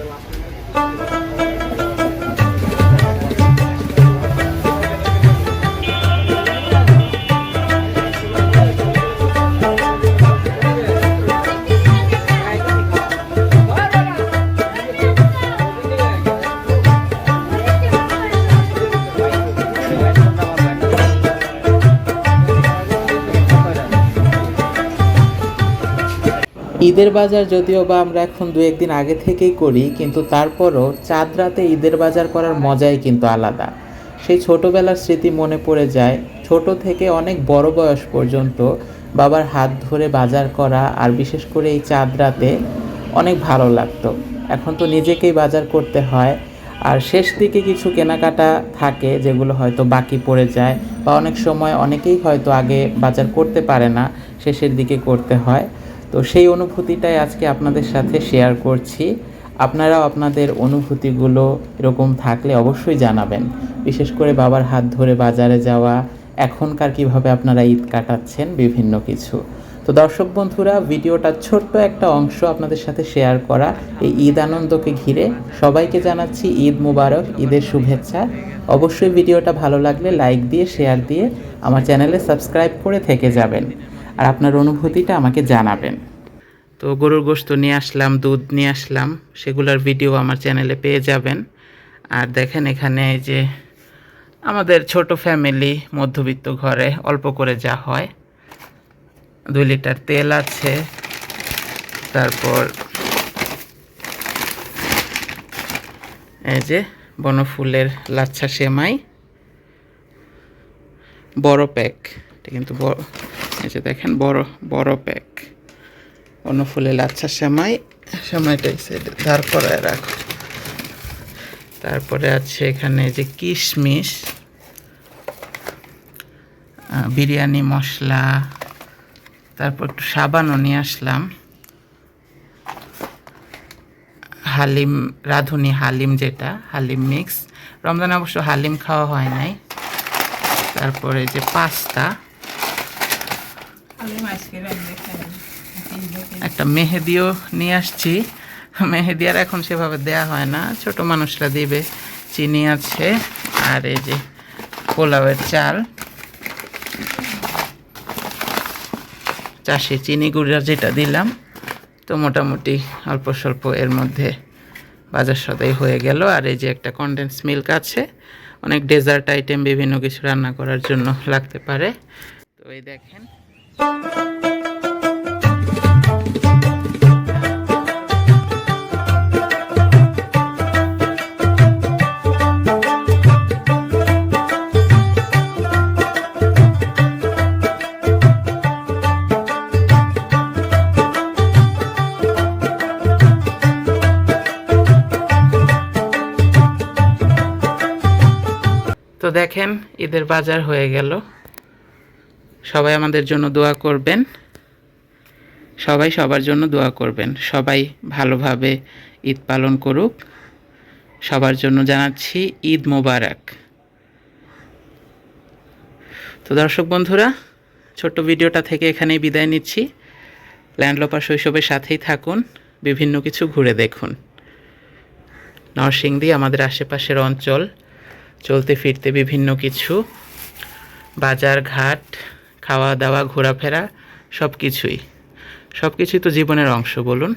Até lá. ঈদের বাজার যদিও বা আমরা এখন দু একদিন আগে থেকেই করি, কিন্তু তারপরও চাঁদ রাতে ঈদের বাজার করার মজাই কিন্তু আলাদা। সেই ছোটোবেলার স্মৃতি মনে পড়ে যায়, ছোট থেকে অনেক বড় বয়স পর্যন্ত বাবার হাত ধরে বাজার করা আর বিশেষ করে এই চাঁদ রাতে অনেক ভালো লাগতো। এখন তো নিজেকেই বাজার করতে হয় আর শেষ দিকে কিছু কেনাকাটা থাকে যেগুলো হয়তো বাকি পড়ে যায় বা অনেক সময় অনেকেই হয়তো আগে বাজার করতে পারে না, শেষের দিকে করতে হয়। তো সেই অনুভূতিটাই আজকে আপনাদের সাথে শেয়ার করছি। আপনারাও আপনাদের অনুভূতিগুলো এরকম থাকলে অবশ্যই জানাবেন। বিশেষ করে বাবার হাত ধরে বাজারে যাওয়া, এখনকার কীভাবে আপনারা ঈদ কাটাচ্ছেন, বিভিন্ন কিছু। তো দর্শক বন্ধুরা, ভিডিওটা ছোট্ট একটা অংশ আপনাদের সাথে শেয়ার করা। এই ঈদ আনন্দকে ঘিরে সবাইকে জানাচ্ছি ঈদ মুবারক, ঈদের শুভেচ্ছা। অবশ্যই ভিডিওটা ভালো লাগলে লাইক দিয়ে শেয়ার দিয়ে আমার চ্যানেলে সাবস্ক্রাইব করে থেকে যাবেন। আর আপনার অনুভূতিটা আমাকে জানাবেন। তো গরুর গোস্ত নিয়ে আসলাম, দুধ নিয়ে আসলাম, সেগুলোর ভিডিও আমার চ্যানেলে পেয়ে যাবেন। আর দেখেন এখানে যে আমাদের ছোট ফ্যামিলি, মধ্যবিত্ত ঘরে অল্প করে যা হয়। দুই লিটার তেল আছে, তারপর এই যে বনফুলের লাচ্ছা সেমাই, বড় প্যাক। এটা কিন্তু বড় এই যে দেখেন, বড় বড় প্যাক। অন্য ফুলে লাচ্ছা সেমাই, সেমাইটা এই সাইডে দাঁড় করায় রাখো। তারপরে আছে এখানে যে কিশমিশ বিরিয়ানি মশলা, তারপর একটু সাবানও নিয়ে আসলাম। হালিম, রাঁধুনি হালিম যেটা, হালিম মিক্স। রমজান অবশ্য হালিম খাওয়া হয় নাই। তারপরে যে পাস্তা একটা মেহেদিও নিয়ে আসছি। মেহেদি আর এখন সেভাবে দেয়া হয় না। ছোট মানুষরা দিবে। চিনি আছে। আর এই যে পোলাওয়ের চাল। চাষে চিনি গুঁড়া যেটা দিলাম, তো মোটামুটি অল্প স্বল্প এর মধ্যে বাজার সদাই হয়ে গেল। আর এই যে একটা কনডেন্স মিল্ক আছে। অনেক ডেজার্ট আইটেম বিভিন্ন কিছু রান্না করার জন্য লাগতে পারে। তো এই দেখেন। দেখেন ঈদের বাজার হয়ে গেল। সবাই আমাদের জন্য দোয়া করবেন। সবাই সবার জন্য দোয়া করবেন। সবাই ভালোভাবে ঈদ পালন করুক। সবার জন্য জানাচ্ছি ঈদ মোবারক। তো দর্শক বন্ধুরা, ছোট্ট ভিডিওটা থেকে এখানেই বিদায় নিচ্ছি। ল্যান্ডলোপার শৈশবের সাথেই থাকুন, বিভিন্ন কিছু ঘুরে দেখুন। নরসিংদী আমাদের আশেপাশের অঞ্চল, চলতে ফিরতে বিভিন্ন কিছু, বাজার ঘাট খাওয়া দাওয়া ঘোরাফেরা সব কিছুই সব কিছুই তো জীবনের অংশ বলুন।